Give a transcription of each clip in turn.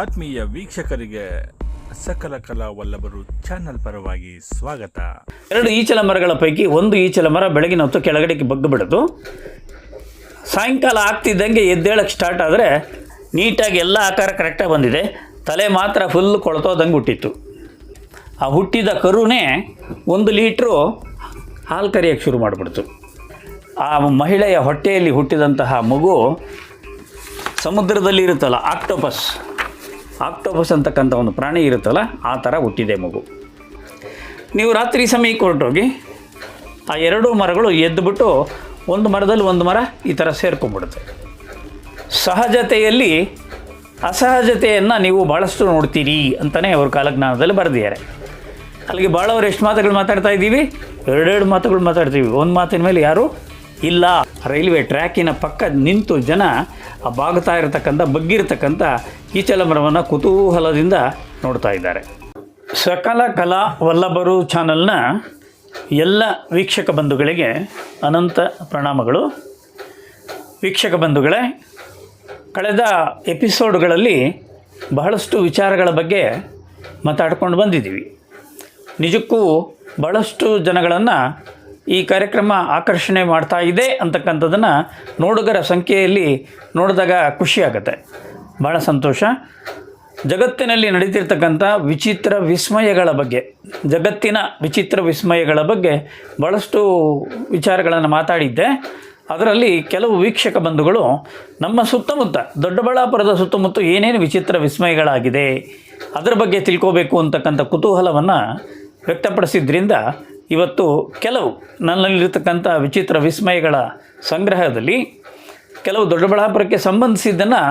ಆತ್ಮೀಯ ವೀಕ್ಷಕರಿಗೆ ಸಕಲ ಕಲಾ ವಲ್ಲಭರು ಚಾನಲ್ ಪರವಾಗಿ ಸ್ವಾಗತ. ಎರಡು ಈಚಲ ಮರಗಳ ಪೈಕಿ ಒಂದು ಈಚಲ ಮರ ಬೆಳಗಿನ ಹೊತ್ತು ಕೆಳಗಡೆಗೆ ಬಗ್ಗು ಬಿಡೋದು. ಸಾಯಂಕಾಲ ಆಗ್ತಿದ್ದಂಗೆ ಎದ್ದೇಳಕ್ಕೆ ಸ್ಟಾರ್ಟ್ ಆದರೆ ನೀಟಾಗಿ ಎಲ್ಲ ಆಕಾರ ಕರೆಕ್ಟಾಗಿ ಬಂದಿದೆ. ತಲೆ ಮಾತ್ರ ಫುಲ್ ಕೊಳ್ತೋದಂಗೆ ಹುಟ್ಟಿತ್ತು. ಆ ಹುಟ್ಟಿದ ಕರುನೇ ಒಂದು ಲೀಟ್ರು ಹಾಲು ಕರಿಯೋಕ್ಕೆ ಶುರು ಮಾಡಿಬಿಡ್ತು. ಆ ಮಹಿಳೆಯ ಹೊಟ್ಟೆಯಲ್ಲಿ ಹುಟ್ಟಿದಂತಹ ಮಗು ಸಮುದ್ರದಲ್ಲಿ ಇರುತ್ತಲ್ಲ ಆಕ್ಟೋಪಸ್ ಆಕ್ಟೋಪಸ್ ಅಂತಕ್ಕಂಥ ಒಂದು ಪ್ರಾಣಿ ಇರುತ್ತಲ್ಲ, ಆ ಥರ ಹುಟ್ಟಿದೆ ಮಗು. ನೀವು ರಾತ್ರಿ ಸಮಯಕ್ಕೆ ಹೊರಟೋಗಿ ಆ ಎರಡೂ ಮರಗಳು ಎದ್ದುಬಿಟ್ಟು ಒಂದು ಮರದಲ್ಲಿ ಒಂದು ಮರ ಈ ಥರ ಸೇರ್ಕೊಂಡ್ಬಿಡುತ್ತೆ. ಸಹಜತೆಯಲ್ಲಿ ಅಸಹಜತೆಯನ್ನು ನೀವು ಭಾಳಷ್ಟು ನೋಡ್ತೀರಿ ಅಂತಲೇ ಅವ್ರ ಕಾಲಜ್ಞಾನದಲ್ಲಿ ಬರೆದಿದ್ದಾರೆ. ಅಲ್ಲಿಗೆ ಭಾಳವ್ರು ಎಷ್ಟು ಮಾತುಗಳು ಮಾತಾಡ್ತಾ ಇದ್ದೀವಿ? ಎರಡೆರಡು ಮಾತುಗಳು ಮಾತಾಡ್ತೀವಿ. ಒಂದು ಮಾತಿನ ಮೇಲೆ ಯಾರು ಇಲ್ಲ. ರೈಲ್ವೆ ಟ್ರ್ಯಾಕಿನ ಪಕ್ಕ ನಿಂತು ಜನ ಆ ಬಾಗ್ತಾ ಇರತಕ್ಕಂಥ, ಬಗ್ಗಿರ್ತಕ್ಕಂಥ ಈ ಮರವನ್ನು ಕುತೂಹಲದಿಂದ ನೋಡ್ತಾ ಇದ್ದಾರೆ. ಸಕಲ ಕಲಾ ವಲ್ಲಭರು ಚಾನಲ್ನ ಎಲ್ಲ ವೀಕ್ಷಕ ಬಂಧುಗಳಿಗೆ ಅನಂತ ಪ್ರಣಾಮಗಳು. ವೀಕ್ಷಕ ಬಂಧುಗಳೇ, ಕಳೆದ ಎಪಿಸೋಡ್ಗಳಲ್ಲಿ ಬಹಳಷ್ಟು ವಿಚಾರಗಳ ಬಗ್ಗೆ ಮಾತಾಡ್ಕೊಂಡು ಬಂದಿದ್ದೀವಿ. ನಿಜಕ್ಕೂ ಬಹಳಷ್ಟು ಜನಗಳನ್ನು ಈ ಕಾರ್ಯಕ್ರಮ ಆಕರ್ಷಣೆ ಮಾಡ್ತಾ ಇದೆ ಅಂತಕ್ಕಂಥದ್ದನ್ನು ನೋಡುಗರ ಸಂಖ್ಯೆಯಲ್ಲಿ ನೋಡಿದಾಗ ಖುಷಿಯಾಗುತ್ತೆ ಭಾಳ ಸಂತೋಷ. ಜಗತ್ತಿನಲ್ಲಿ ನಡೀತಿರ್ತಕ್ಕಂಥ ವಿಚಿತ್ರ ವಿಸ್ಮಯಗಳ ಬಗ್ಗೆ, ಜಗತ್ತಿನ ವಿಚಿತ್ರ ವಿಸ್ಮಯಗಳ ಬಗ್ಗೆ ಭಾಳಷ್ಟು ವಿಚಾರಗಳನ್ನು ಮಾತಾಡಿದ್ದೆ. ಅದರಲ್ಲಿ ಕೆಲವು ವೀಕ್ಷಕ ಬಂಧುಗಳು ನಮ್ಮ ಸುತ್ತಮುತ್ತ, ದೊಡ್ಡಬಳ್ಳಾಪುರದ ಸುತ್ತಮುತ್ತ ಏನೇನು ವಿಚಿತ್ರ ವಿಸ್ಮಯಗಳಾಗಿದೆ, ಅದರ ಬಗ್ಗೆ ತಿಳ್ಕೋಬೇಕು ಅಂತಕ್ಕಂಥ ಕುತೂಹಲವನ್ನು ವ್ಯಕ್ತಪಡಿಸಿದ್ರಿಂದ ಇವತ್ತು ಕೆಲವು ನನ್ನಲ್ಲಿರ್ತಕ್ಕಂಥ ವಿಚಿತ್ರ ವಿಸ್ಮಯಗಳ ಸಂಗ್ರಹದಲ್ಲಿ ಕೆಲವು ದೊಡ್ಡಬಳ್ಳಾಪುರಕ್ಕೆ ಸಂಬಂಧಿಸಿದ್ದನ್ನು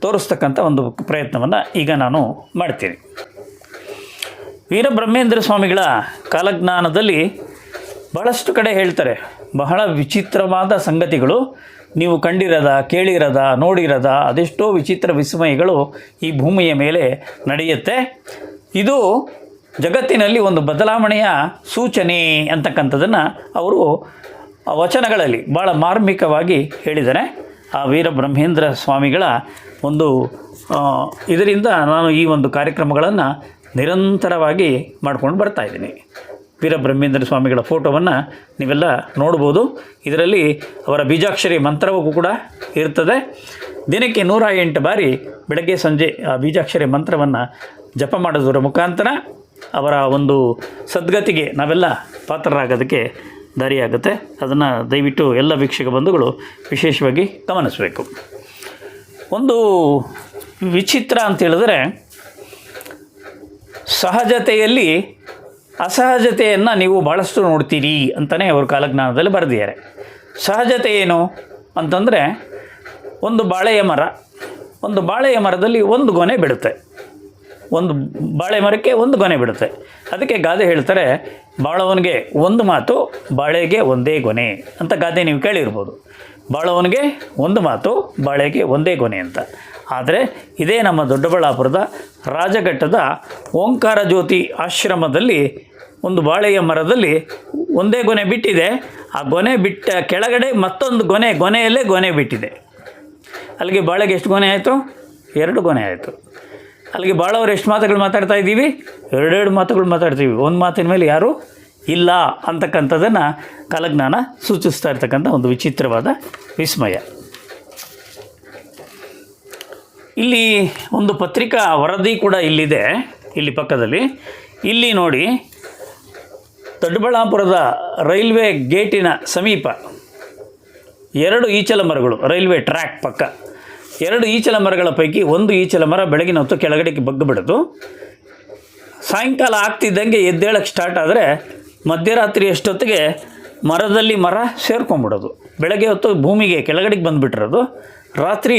ತೋರಿಸ್ತಕ್ಕಂಥ ಒಂದು ಪ್ರಯತ್ನವನ್ನು ಈಗ ನಾನು ಮಾಡ್ತೀನಿ. ವೀರಬ್ರಹ್ಮೇಂದ್ರ ಸ್ವಾಮಿಗಳ ಕಾಲಜ್ಞಾನದಲ್ಲಿ ಬಹಳಷ್ಟು ಕಡೆ ಹೇಳ್ತಾರೆ, ಬಹಳ ವಿಚಿತ್ರವಾದ ಸಂಗತಿಗಳು. ನೀವು ಕಂಡಿರದ, ಕೇಳಿರದ, ನೋಡಿರದ ಅದೆಷ್ಟೋ ವಿಚಿತ್ರ ವಿಸ್ಮಯಗಳು ಈ ಭೂಮಿಯ ಮೇಲೆ ನಡೆಯುತ್ತೆ. ಇದು ಜಗತ್ತಿನಲ್ಲಿ ಒಂದು ಬದಲಾವಣೆಯ ಸೂಚನೆ ಅಂತಕ್ಕಂಥದ್ದನ್ನು ಅವರು ವಚನಗಳಲ್ಲಿ ಭಾಳ ಮಾರ್ಮಿಕವಾಗಿ ಹೇಳಿದ್ದಾರೆ. ಆ ವೀರಬ್ರಹ್ಮೇಂದ್ರ ಸ್ವಾಮಿಗಳ ಒಂದು ಇದರಿಂದ ನಾನು ಈ ಒಂದು ಕಾರ್ಯಕ್ರಮಗಳನ್ನು ನಿರಂತರವಾಗಿ ಮಾಡ್ಕೊಂಡು ಬರ್ತಾ ಇದ್ದೀನಿ. ವೀರಬ್ರಹ್ಮೇಂದ್ರ ಸ್ವಾಮಿಗಳ ಫೋಟೋವನ್ನು ನೀವೆಲ್ಲ ನೋಡ್ಬೋದು. ಇದರಲ್ಲಿ ಅವರ ಬೀಜಾಕ್ಷರಿ ಮಂತ್ರವೂ ಕೂಡ ಇರ್ತದೆ. ದಿನಕ್ಕೆ ನೂರ ಎಂಟು ಬಾರಿ ಬೆಳಗ್ಗೆ ಸಂಜೆ ಆ ಬೀಜಾಕ್ಷರಿ ಮಂತ್ರವನ್ನು ಜಪ ಮಾಡೋದರ ಮುಖಾಂತರ ಅವರ ಒಂದು ಸದ್ಗತಿಗೆ ನಾವೆಲ್ಲ ಪಾತ್ರರಾಗೋದಕ್ಕೆ ದಾರಿಯಾಗುತ್ತೆ. ಅದನ್ನು ದಯವಿಟ್ಟು ಎಲ್ಲ ವೀಕ್ಷಕ ಬಂಧುಗಳು ವಿಶೇಷವಾಗಿ ಗಮನಿಸಬೇಕು. ಒಂದು ವಿಚಿತ್ರ ಅಂತೇಳಿದ್ರೆ ಸಹಜತೆಯಲ್ಲಿ ಅಸಹಜತೆಯನ್ನು ನೀವು ಭಾಳಷ್ಟು ನೋಡ್ತೀರಿ ಅಂತಲೇ ಅವರು ಕಾಲಜ್ಞಾನದಲ್ಲಿ ಬರೆದಿದ್ದಾರೆ. ಸಹಜತೆ ಏನು ಅಂತಂದರೆ, ಒಂದು ಬಾಳೆಯ ಮರ, ಒಂದು ಬಾಳೆಯ ಮರದಲ್ಲಿ ಒಂದು ಗೊನೆ ಬಿಡುತ್ತೆ. ಒಂದು ಬಾಳೆ ಮರಕ್ಕೆ ಒಂದು ಗೊನೆ ಬಿಡುತ್ತೆ. ಅದಕ್ಕೆ ಗಾದೆ ಹೇಳ್ತಾರೆ, ಬಾಳವನಿಗೆ ಒಂದು ಮಾತು, ಬಾಳೆಗೆ ಒಂದೇ ಗೊನೆ ಅಂತ ಗಾದೆ ನೀವು ಕೇಳಿರ್ಬೋದು. ಬಾಳವನಿಗೆ ಒಂದು ಮಾತು, ಬಾಳೆಗೆ ಒಂದೇ ಗೊನೆ ಅಂತ. ಆದರೆ ಇದೇ ನಮ್ಮ ದೊಡ್ಡಬಳ್ಳಾಪುರದ ರಾಜಘಟ್ಟದ ಓಂಕಾರ ಜ್ಯೋತಿ ಆಶ್ರಮದಲ್ಲಿ ಒಂದು ಬಾಳೆಯ ಮರದಲ್ಲಿ ಒಂದೇ ಗೊನೆ ಬಿಟ್ಟಿದೆ. ಆ ಗೊನೆ ಬಿಟ್ಟ ಕೆಳಗಡೆ ಮತ್ತೊಂದು ಗೊನೆ, ಗೊನೆಯಲ್ಲೇ ಗೊನೆ ಬಿಟ್ಟಿದೆ. ಅಲ್ಲಿಗೆ ಬಾಳೆಗೆ ಎಷ್ಟು ಗೊನೆ ಆಯಿತು? ಎರಡು ಗೊನೆ ಆಯಿತು. ಅಲ್ಲಿಗೆ ಭಾಳವ್ರು ಎಷ್ಟು ಮಾತುಗಳು ಮಾತಾಡ್ತಾ ಇದ್ದೀವಿ? ಎರಡೆರಡು ಮಾತುಗಳು ಮಾತಾಡ್ತೀವಿ. ಒಂದು ಮಾತಿನ ಮೇಲೆ ಯಾರು ಇಲ್ಲ ಅಂತಕ್ಕಂಥದ್ದನ್ನು ಕಾಲಜ್ಞಾನ ಸೂಚಿಸ್ತಾ ಇರ್ತಕ್ಕಂಥ ಒಂದು ವಿಚಿತ್ರವಾದ ವಿಸ್ಮಯ. ಇಲ್ಲಿ ಒಂದು ಪತ್ರಿಕಾ ವರದಿ ಕೂಡ ಇಲ್ಲಿದೆ, ಇಲ್ಲಿ ಪಕ್ಕದಲ್ಲಿ. ಇಲ್ಲಿ ನೋಡಿ, ದೊಡ್ಡಬಳ್ಳಾಪುರದ ರೈಲ್ವೆ ಗೇಟಿನ ಸಮೀಪ ಎರಡು ಈಚಲ ಮರಗಳು ರೈಲ್ವೆ ಟ್ರ್ಯಾಕ್ ಪಕ್ಕ. ಎರಡು ಈಚಲ ಮರಗಳ ಪೈಕಿ ಒಂದು ಈಚಲ ಮರ ಬೆಳಗಿನ ಹೊತ್ತು ಕೆಳಗಡೆಗೆ ಬಗ್ಗು ಸಾಯಂಕಾಲ ಆಗ್ತಿದ್ದಂಗೆ ಎದ್ದೇಳಕ್ಕೆ ಸ್ಟಾರ್ಟ್ ಆದರೆ ಮಧ್ಯರಾತ್ರಿ ಅಷ್ಟೊತ್ತಿಗೆ ಮರದಲ್ಲಿ ಮರ ಸೇರ್ಕೊಂಬಿಡೋದು ಬೆಳಗ್ಗೆ ಹೊತ್ತು ಭೂಮಿಗೆ ಕೆಳಗಡೆಗೆ ಬಂದುಬಿಟ್ಟಿರೋದು. ರಾತ್ರಿ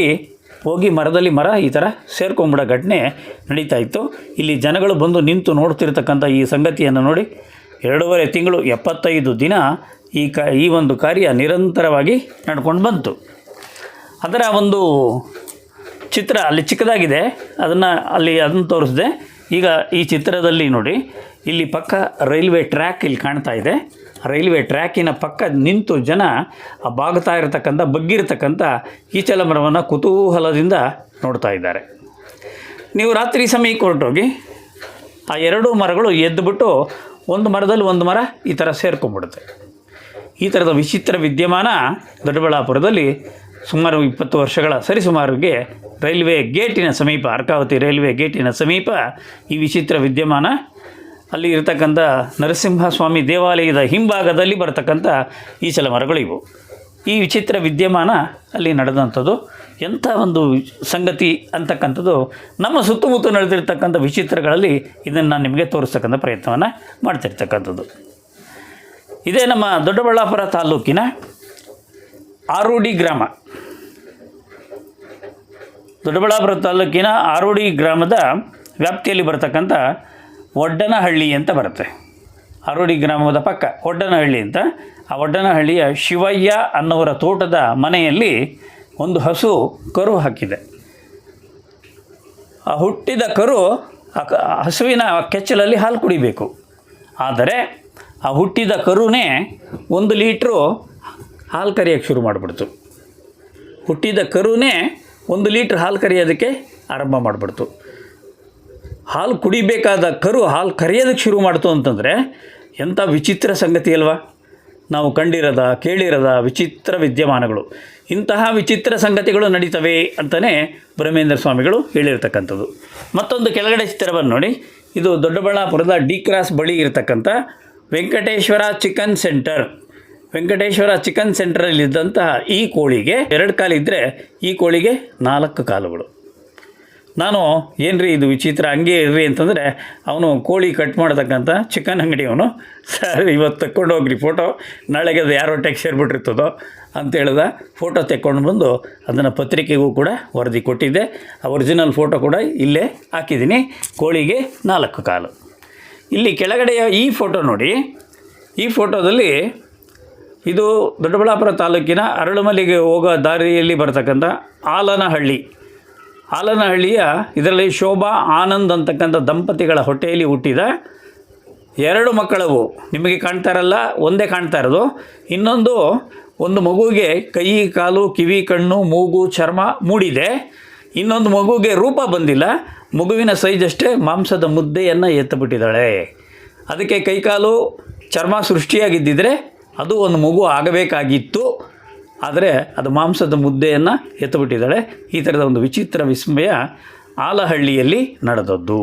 ಹೋಗಿ ಮರದಲ್ಲಿ ಮರ ಈ ಥರ ಸೇರ್ಕೊಂಬಿಡೋ ಘಟನೆ ನಡೀತಾ ಇತ್ತು. ಇಲ್ಲಿ ಜನಗಳು ಬಂದು ನಿಂತು ನೋಡ್ತಿರ್ತಕ್ಕಂಥ ಈ ಸಂಗತಿಯನ್ನು ನೋಡಿ ಎರಡೂವರೆ ತಿಂಗಳು ಎಪ್ಪತ್ತೈದು ದಿನ ಈ ಕ ಈ ಒಂದು ಕಾರ್ಯ ನಿರಂತರವಾಗಿ ನಡ್ಕೊಂಡು ಬಂತು. ಅದರ ಒಂದು ಚಿತ್ರ ಅಲ್ಲಿ ಚಿಕ್ಕದಾಗಿದೆ. ಅದನ್ನು ಅಲ್ಲಿ ಅದನ್ನು ತೋರಿಸಿದೆ. ಈಗ ಈ ಚಿತ್ರದಲ್ಲಿ ನೋಡಿ, ಇಲ್ಲಿ ಪಕ್ಕ ರೈಲ್ವೆ ಟ್ರ್ಯಾಕ್ ಇಲ್ಲಿ ಕಾಣ್ತಾ ಇದೆ. ರೈಲ್ವೆ ಟ್ರ್ಯಾಕಿನ ಪಕ್ಕ ನಿಂತು ಜನ ಆ ಬಾಗ್ತಾ ಇರತಕ್ಕಂಥ, ಬಗ್ಗಿರ್ತಕ್ಕಂಥ ಈಚಲ ಚಲಮರವನ್ನು ಕುತೂಹಲದಿಂದ ನೋಡ್ತಾ ಇದ್ದಾರೆ. ನೀವು ರಾತ್ರಿ ಸಮಯಕ್ಕೆ ಹೊರಟೋಗಿ ಆ ಎರಡೂ ಮರಗಳು ಎದ್ದುಬಿಟ್ಟು ಒಂದು ಮರದಲ್ಲಿ ಒಂದು ಮರ ಈ ಥರ ಸೇರ್ಕೊಂಡ್ಬಿಡುತ್ತೆ. ಈ ಥರದ ವಿಚಿತ್ರ ವಿದ್ಯಮಾನ ದೊಡ್ಡಬಳ್ಳಾಪುರದಲ್ಲಿ ಸುಮಾರು ಇಪ್ಪತ್ತು ವರ್ಷಗಳ ಸರಿಸುಮಾರಿಗೆ ರೈಲ್ವೆ ಗೇಟಿನ ಸಮೀಪ, ಅರ್ಕಾವತಿ ರೈಲ್ವೆ ಗೇಟಿನ ಸಮೀಪ ಈ ವಿಚಿತ್ರ ವಿದ್ಯಮಾನ. ಅಲ್ಲಿ ಇರತಕ್ಕಂಥ ನರಸಿಂಹಸ್ವಾಮಿ ದೇವಾಲಯದ ಹಿಂಭಾಗದಲ್ಲಿ ಬರತಕ್ಕಂಥ ಈ ಚಲಮರಗಳು ಇವು. ಈ ವಿಚಿತ್ರ ವಿದ್ಯಮಾನ ಅಲ್ಲಿ ನಡೆದಂಥದ್ದು, ಎಂಥ ಒಂದು ಸಂಗತಿ ಅಂತಕ್ಕಂಥದ್ದು, ನಮ್ಮ ಸುತ್ತಮುತ್ತ ನಡೆದಿರ್ತಕ್ಕಂಥ ವಿಚಿತ್ರಗಳಲ್ಲಿ ಇದನ್ನು ನಾನು ನಿಮಗೆ ತೋರಿಸ್ತಕ್ಕಂಥ ಪ್ರಯತ್ನವನ್ನು ಮಾಡ್ತಿರ್ತಕ್ಕಂಥದ್ದು. ಇದೇ ನಮ್ಮ ದೊಡ್ಡಬಳ್ಳಾಪುರ ತಾಲೂಕಿನ ಆರೋಡಿ ಗ್ರಾಮ. ದೊಡ್ಡಬಳ್ಳಾಪುರ ತಾಲೂಕಿನ ಆರೋಡಿ ಗ್ರಾಮದ ವ್ಯಾಪ್ತಿಯಲ್ಲಿ ಬರ್ತಕ್ಕಂಥ ಒಡ್ಡನಹಳ್ಳಿ ಅಂತ ಬರುತ್ತೆ. ಆರೋಡಿ ಗ್ರಾಮದ ಪಕ್ಕ ಒಡ್ಡನಹಳ್ಳಿ ಅಂತ. ಆ ಒಡ್ಡನಹಳ್ಳಿಯ ಶಿವಯ್ಯ ಅನ್ನೋರ ತೋಟದ ಮನೆಯಲ್ಲಿ ಒಂದು ಹಸು ಕರು ಹಾಕಿದೆ. ಆ ಹುಟ್ಟಿದ ಕರು ಹಸುವಿನ ಕೆಚ್ಚಲಲ್ಲಿ ಹಾಲು ಕುಡಿಬೇಕು. ಆದರೆ ಆ ಹುಟ್ಟಿದ ಕರುನೇ ಒಂದು ಲೀಟ್ರು ಹಾಲು ಕರಿಯೋಕ್ಕೆ ಶುರು ಮಾಡಿಬಿಡ್ತು. ಹುಟ್ಟಿದ ಕರುನೇ ಒಂದು ಲೀಟ್ರ್ ಹಾಲು ಕರಿಯೋದಕ್ಕೆ ಆರಂಭ ಮಾಡಿಬಿಡ್ತು. ಹಾಲು ಕುಡಿಬೇಕಾದ ಕರು ಹಾಲು ಕರೆಯೋದಕ್ಕೆ ಶುರು ಮಾಡ್ತು ಅಂತಂದರೆ ಎಂಥ ವಿಚಿತ್ರ ಸಂಗತಿ ಅಲ್ವಾ? ನಾವು ಕಂಡಿರದ, ಕೇಳಿರದ ವಿಚಿತ್ರ ವಿದ್ಯಮಾನಗಳು. ಇಂತಹ ವಿಚಿತ್ರ ಸಂಗತಿಗಳು ನಡೀತವೆ ಅಂತಲೇ ಬ್ರಹ್ಮೇಂದ್ರ ಸ್ವಾಮಿಗಳು ಹೇಳಿರ್ತಕ್ಕಂಥದ್ದು. ಮತ್ತೊಂದು ಕೆಳಗಡೆ ಚಿತ್ರವನ್ನು ನೋಡಿ. ಇದು ದೊಡ್ಡಬಳ್ಳಾಪುರದ ಡಿ ಕ್ರಾಸ್ ಬಳಿ ಇರತಕ್ಕಂಥ Venkateshwara chicken centre. Venkateshwara chicken ಸೆಂಟರಲ್ಲಿದ್ದಂತಹ ಈ ಕೋಳಿಗೆ ಎರಡು ಕಾಲು ಇದ್ದರೆ ಈ ಕೋಳಿಗೆ ನಾಲ್ಕು ಕಾಲುಗಳು. ನಾನು ಏನ್ರಿ ಇದು ವಿಚಿತ್ರ ಹಂಗೆ ಇರ್ರಿ ಅಂತಂದರೆ ಅವನು ಕೋಳಿ ಕಟ್ ಮಾಡತಕ್ಕಂಥ ಚಿಕನ್ ಅಂಗಡಿಯವನು. ಸರ್, ಇವತ್ತು ತಕ್ಕೊಂಡು ಹೋಗ್ರಿ ಫೋಟೋ. ನಾಳೆಗೆ ಅದು ಯಾರೋ ಟೆಕ್ ಸೇರಿಬಿಟ್ಟಿರ್ತದೋ ಅಂತ ಹೇಳ್ದ. ಫೋಟೋ ತೆಕ್ಕೊಂಡು ಬಂದು ಅದನ್ನು ಪತ್ರಿಕೆಗೂ ಕೂಡ ವರದಿ ಕೊಟ್ಟಿದ್ದೆ. ಆ ಒರಿಜಿನಲ್ ಫೋಟೋ ಕೂಡ ಇಲ್ಲೇ ಹಾಕಿದ್ದೀನಿ. ಕೋಳಿಗೆ ನಾಲ್ಕು ಕಾಲು. ಇಲ್ಲಿ ಕೆಳಗಡೆಯ ಈ ಫೋಟೋ ನೋಡಿ. ಈ ಫೋಟೋದಲ್ಲಿ ಇದು ದೊಡ್ಡಬಳ್ಳಾಪುರ ತಾಲೂಕಿನ ಅರಳುಮಲೆಗೆ ಹೋಗೋ ದಾರಿಯಲ್ಲಿ ಬರತಕ್ಕಂಥ ಆಲನಹಳ್ಳಿ. ಆಲನಹಳ್ಳಿಯ ಇದರಲ್ಲಿ ಶೋಭಾ ಆನಂದ್ ಅಂತಕ್ಕಂಥ ದಂಪತಿಗಳ ಹೊಟ್ಟೆಯಲ್ಲಿ ಹುಟ್ಟಿದ ಎರಡು ಮಕ್ಕಳವು. ನಿಮಗೆ ಕಾಣ್ತಾ ಇರಲ್ಲ, ಒಂದೇ ಕಾಣ್ತಾ ಇರೋದು. ಇನ್ನೊಂದು ಒಂದು ಮಗುವಿಗೆ ಕೈ, ಕಾಲು, ಕಿವಿ, ಕಣ್ಣು, ಮೂಗು, ಚರ್ಮ ಮೂಡಿದೆ. ಇನ್ನೊಂದು ಮಗುವಿಗೆ ರೂಪ ಬಂದಿಲ್ಲ. ಮಗುವಿನ ಸೈಜ್ ಅಷ್ಟೇ, ಮಾಂಸದ ಮುದ್ದೆಯನ್ನು ಎತ್ತಬಿಟ್ಟಿದ್ದಾಳೆ ಅದಕ್ಕೆ ಕೈಕಾಲು ಚರ್ಮ ಸೃಷ್ಟಿಯಾಗಿದ್ದಿದ್ರೆ ಅದು ಒಂದು ಮಗು ಆಗಬೇಕಾಗಿತ್ತು, ಆದರೆ ಅದು ಮಾಂಸದ ಮುದ್ದೆಯನ್ನು ಎತ್ತುಬಿಟ್ಟಿದ್ದಾಳೆ ಈ ಥರದ ಒಂದು ವಿಚಿತ್ರ ವಿಸ್ಮಯ ಆಲಹಳ್ಳಿಯಲ್ಲಿ ನಡೆದದ್ದು.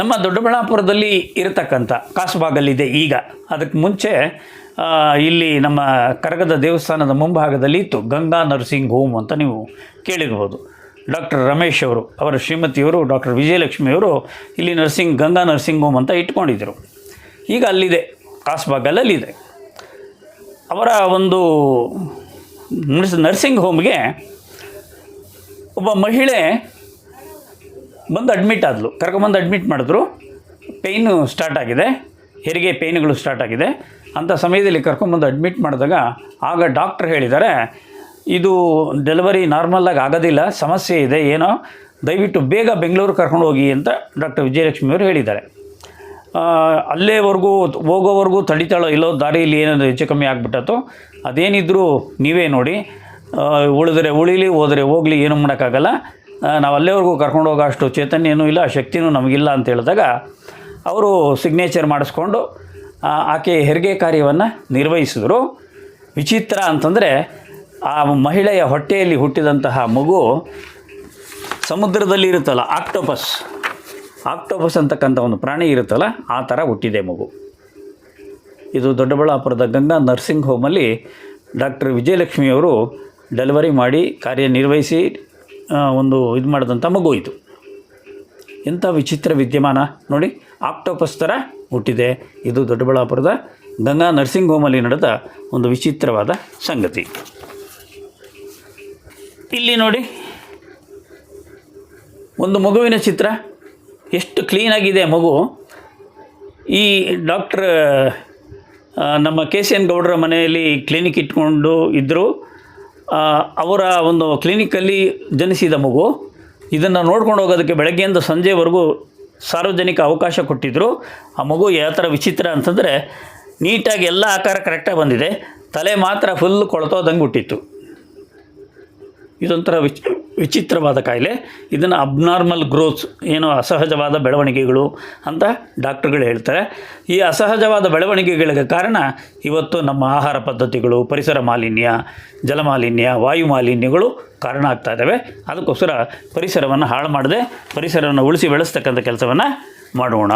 ನಮ್ಮ ದೊಡ್ಡಬಳ್ಳಾಪುರದಲ್ಲಿ ಇರತಕ್ಕಂಥ ಕಾಸುಬಾಗಲ್ಲಿದೆ ಈಗ. ಅದಕ್ಕೆ ಮುಂಚೆ ಇಲ್ಲಿ ನಮ್ಮ ಕರಗದ ದೇವಸ್ಥಾನದ ಮುಂಭಾಗದಲ್ಲಿ ಇತ್ತು ಗಂಗಾ ನರ್ಸಿಂಗ್ ಹೋಮ್ ಅಂತ ನೀವು ಕೇಳಿರ್ಬೋದು. ಡಾಕ್ಟರ್ ರಮೇಶ್ ಅವರು, ಅವರ ಶ್ರೀಮತಿಯವರು, ಡಾಕ್ಟರ್ ವಿಜಯಲಕ್ಷ್ಮಿಯವರು ಇಲ್ಲಿ ನರ್ಸಿಂಗ್, ಗಂಗಾ ನರ್ಸಿಂಗ್ ಹೋಮ್ ಅಂತ ಇಟ್ಕೊಂಡಿದ್ದರು. ಈಗ ಅಲ್ಲಿದೆ ಕಾಸುಬಾಗಲಲ್ಲಿದೆ ಅವರ ಒಂದು ನರ್ಸ್, ನರ್ಸಿಂಗ್ ಹೋಮ್ಗೆ ಒಬ್ಬ ಮಹಿಳೆ ಬಂದು ಅಡ್ಮಿಟ್ ಆದಳು ಕರ್ಕೊಂಬಂದು ಅಡ್ಮಿಟ್ ಮಾಡಿದ್ರು. ಪೇಯ್ನು ಸ್ಟಾರ್ಟ್ ಆಗಿದೆ. ಹೆರಿಗೆ ಪೇಯ್ನುಗಳು ಸ್ಟಾರ್ಟ್ ಆಗಿದೆ. ಅಂಥ ಸಮಯದಲ್ಲಿ ಕರ್ಕೊಂಬಂದು ಅಡ್ಮಿಟ್ ಮಾಡಿದಾಗ ಆಗ ಡಾಕ್ಟ್ರ್ ಹೇಳಿದ್ದಾರೆ, ಇದು ಡೆಲಿವರಿ ನಾರ್ಮಲ್ಲಾಗಿ ಆಗೋದಿಲ್ಲ, ಸಮಸ್ಯೆ ಇದೆ, ಏನೋ. ದಯವಿಟ್ಟು ಬೇಗ ಬೆಂಗಳೂರು ಕರ್ಕೊಂಡು ಹೋಗಿ ಅಂತ ಡಾಕ್ಟರ್ ವಿಜಯಲಕ್ಷ್ಮಿಯವರು ಹೇಳಿದ್ದಾರೆ. ಅಲ್ಲೇವರೆಗೂ ಹೋಗೋವರೆಗೂ ತಡಿತಾಳೋ ಇಲ್ಲೋ ದಾರಿಯಲ್ಲಿ ಏನಾದರೂ ಹೆಚ್ಚು ಕಮ್ಮಿ ಆಗಿಬಿಟ್ಟತ್ತೋ ಅದೇನಿದ್ದರೂ ನೀವೇ ನೋಡಿ. ಉಳಿದ್ರೆ ಉಳಿಲಿ, ಹೋದರೆ ಹೋಗಲಿ, ಏನೂ ಮಾಡೋಕ್ಕಾಗಲ್ಲ. ನಾವು ಅಲ್ಲೇವರೆಗೂ ಕರ್ಕೊಂಡು ಹೋಗೋ ಅಷ್ಟು ಚೇತನ್ಯನೂ ಇಲ್ಲ, ಶಕ್ತಿನೂ ನಮಗಿಲ್ಲ ಅಂತ ಹೇಳಿದಾಗ ಅವರು ಸಿಗ್ನೇಚರ್ ಮಾಡಿಸ್ಕೊಂಡು ಆಕೆ ಹೆರಿಗೆ ಕಾರ್ಯವನ್ನು ನಿರ್ವಹಿಸಿದ್ರು. ವಿಚಿತ್ರ ಅಂತಂದರೆ ಆ ಮಹಿಳೆಯ ಹೊಟ್ಟೆಯಲ್ಲಿ ಹುಟ್ಟಿದಂತಹ ಮಗು ಸಮುದ್ರದಲ್ಲಿ ಇರುತ್ತಲ್ಲ, ಆಕ್ಟೋಪಸ್. ಆಕ್ಟೋಪಸ್ ಅಂತಕ್ಕಂಥ ಒಂದು ಪ್ರಾಣಿ ಇರುತ್ತಲ್ಲ, ಆ ಥರ ಹುಟ್ಟಿದೆ ಮಗು. ಇದು ದೊಡ್ಡಬಳ್ಳಾಪುರದ ಗಂಗಾ ನರ್ಸಿಂಗ್ ಹೋಮಲ್ಲಿ ಡಾಕ್ಟರ್ ವಿಜಯಲಕ್ಷ್ಮಿಯವರು ಡೆಲಿವರಿ ಮಾಡಿ ಕಾರ್ಯನಿರ್ವಹಿಸಿ ಒಂದು ಇದು ಮಾಡಿದಂಥ ಮಗು ಇದು. ಎಂಥ ವಿಚಿತ್ರ ವಿದ್ಯಮಾನ ನೋಡಿ, ಆಕ್ಟೋಪಸ್ ಥರ ಹುಟ್ಟಿದೆ. ಇದು ದೊಡ್ಡಬಳ್ಳಾಪುರದ ಗಂಗಾ ನರ್ಸಿಂಗ್ ಹೋಮಲ್ಲಿ ನಡೆದ ಒಂದು ವಿಚಿತ್ರವಾದ ಸಂಗತಿ. ಇಲ್ಲಿ ನೋಡಿ, ಒಂದು ಮಗುವಿನ ಚಿತ್ರ. ಎಷ್ಟು ಕ್ಲೀನಾಗಿದೆ ಮಗು. ಈ ಡಾಕ್ಟ್ರ್ ನಮ್ಮ ಕೆ ಸಿ ಎನ್ ಗೌಡರ ಮನೆಯಲ್ಲಿ ಕ್ಲಿನಿಕ್ ಇಟ್ಕೊಂಡು ಇದ್ದರು ಅವರ ಒಂದು ಕ್ಲಿನಿಕಲ್ಲಿ ಜನಿಸಿದ ಮಗು. ಇದನ್ನು ನೋಡ್ಕೊಂಡು ಹೋಗೋದಕ್ಕೆ ಬೆಳಗ್ಗೆಯಿಂದ ಸಂಜೆವರೆಗೂ ಸಾರ್ವಜನಿಕ ಅವಕಾಶ ಕೊಟ್ಟಿದ್ದರು ಆ ಮಗು ಯಾವ ಥರ ವಿಚಿತ್ರ ಅಂತಂದರೆ ನೀಟಾಗಿ ಎಲ್ಲ ಆಕಾರ ಕರೆಕ್ಟಾಗಿ ಬಂದಿದೆ. ತಲೆ ಮಾತ್ರ ಫುಲ್ ಕೊಳ್ತೋದಂಗೆ ಹುಟ್ಟಿತ್ತು. ಇದೊಂಥರ ವಿಚ್, ವಿಚಿತ್ರವಾದ ಕಾಯಿಲೆ. ಇದನ್ನು ಅಬ್ನಾರ್ಮಲ್ ಗ್ರೋತ್ಸ್ ಏನೋ ಅಸಹಜವಾದ ಬೆಳವಣಿಗೆಗಳು ಅಂತ ಡಾಕ್ಟರ್ಗಳು ಹೇಳ್ತಾರೆ. ಈ ಅಸಹಜವಾದ ಬೆಳವಣಿಗೆಗಳಿಗೆ ಕಾರಣ ಇವತ್ತು ನಮ್ಮ ಆಹಾರ ಪದ್ಧತಿಗಳು, ಪರಿಸರ ಮಾಲಿನ್ಯ ಜಲಮಾಲಿನ್ಯ ವಾಯು ಮಾಲಿನ್ಯಗಳು ಕಾರಣ ಆಗ್ತಾ ಇದ್ದಾವೆ. ಅದಕ್ಕೋಸ್ಕರ ಪರಿಸರವನ್ನು ಹಾಳು ಮಾಡದೆ ಪರಿಸರವನ್ನು ಉಳಿಸಿ ಬೆಳೆಸ್ತಕ್ಕಂಥ ಕೆಲಸವನ್ನು ಮಾಡೋಣ.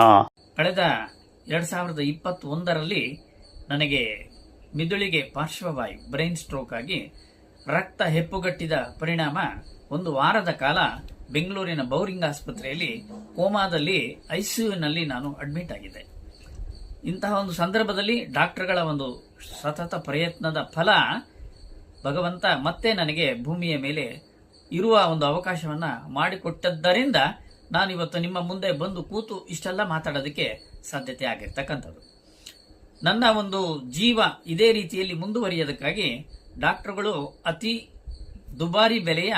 ಕಳೆದ ಎರಡು ಸಾವಿರದ ಇಪ್ಪತ್ತೊಂದರಲ್ಲಿ ನನಗೆ ಮಿದುಳಿಗೆ ಪಾರ್ಶ್ವವಾಯು, ಬ್ರೈನ್ ಸ್ಟ್ರೋಕ್ ಆಗಿ ರಕ್ತ ಹೆಪ್ಪುಗಟ್ಟಿದ ಪರಿಣಾಮ ಒಂದು ವಾರದ ಕಾಲ ಬೆಂಗಳೂರಿನ ಬೌರಿಂಗ್ ಆಸ್ಪತ್ರೆಯಲ್ಲಿ ಕೋಮಾದಲ್ಲಿ ಐಸಿಯುನಲ್ಲಿ ನಾನು ಅಡ್ಮಿಟ್ ಆಗಿದ್ದೆ. ಇಂತಹ ಒಂದು ಸಂದರ್ಭದಲ್ಲಿ ಡಾಕ್ಟರ್ಗಳ ಒಂದು ಸತತ ಪ್ರಯತ್ನದ ಫಲ ಭಗವಂತ ಮತ್ತೆ ನನಗೆ ಭೂಮಿಯ ಮೇಲೆ ಇರುವ ಒಂದು ಅವಕಾಶವನ್ನು ಮಾಡಿಕೊಟ್ಟದ್ದರಿಂದ ನಾನು ಇವತ್ತು ನಿಮ್ಮ ಮುಂದೆ ಬಂದು ಕೂತು ಇಷ್ಟೆಲ್ಲ ಮಾತಾಡೋದಕ್ಕೆ ಸಾಧ್ಯತೆ ಆಗಿರ್ತಕ್ಕಂಥದ್ದು. ನನ್ನ ಒಂದು ಜೀವ ಇದೇ ರೀತಿಯಲ್ಲಿ ಮುಂದುವರಿಯೋದಕ್ಕಾಗಿ ಡಾಕ್ಟರ್ಗಳು ಅತಿ ದುಬಾರಿ ಬೆಲೆಯ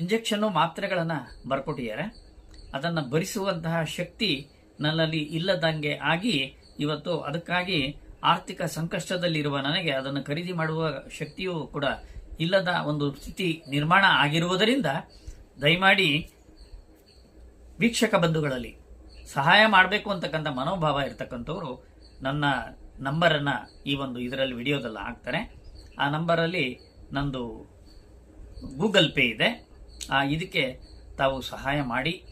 ಇಂಜೆಕ್ಷನ್ನು ಮಾತ್ರೆಗಳನ್ನು ಬರ್ಕೊಟ್ಟಿದ್ದಾರೆ. ಅದನ್ನು ಭರಿಸುವಂತಹ ಶಕ್ತಿ ನನ್ನಲ್ಲಿ ಇಲ್ಲದಂಗೆ ಆಗಿ ಇವತ್ತು ಅದಕ್ಕಾಗಿ ಆರ್ಥಿಕ ಸಂಕಷ್ಟದಲ್ಲಿರುವ ನನಗೆ ಅದನ್ನು ಖರೀದಿ ಮಾಡುವ ಶಕ್ತಿಯೂ ಕೂಡ ಇಲ್ಲದ ಒಂದು ಸ್ಥಿತಿ ನಿರ್ಮಾಣ ಆಗಿರುವುದರಿಂದ ದಯಮಾಡಿ ವೀಕ್ಷಕ ಬಂಧುಗಳಲ್ಲಿ ಸಹಾಯ ಮಾಡಬೇಕು ಅಂತಕ್ಕಂಥ ಮನೋಭಾವ ಇರತಕ್ಕಂಥವ್ರು ನನ್ನ ನಂಬರನ್ನು ಈ ಒಂದು ಇದರಲ್ಲಿ ವಿಡಿಯೋದಲ್ಲಿ ಹಾಕ್ತಾರೆ. ಆ ನಂಬರಲ್ಲಿ ನಂದು ಗೂಗಲ್ ಪೇ ಇದೆ. ಇದಕ್ಕೆ ತಾವು ಸಹಾಯ ಮಾಡಿ.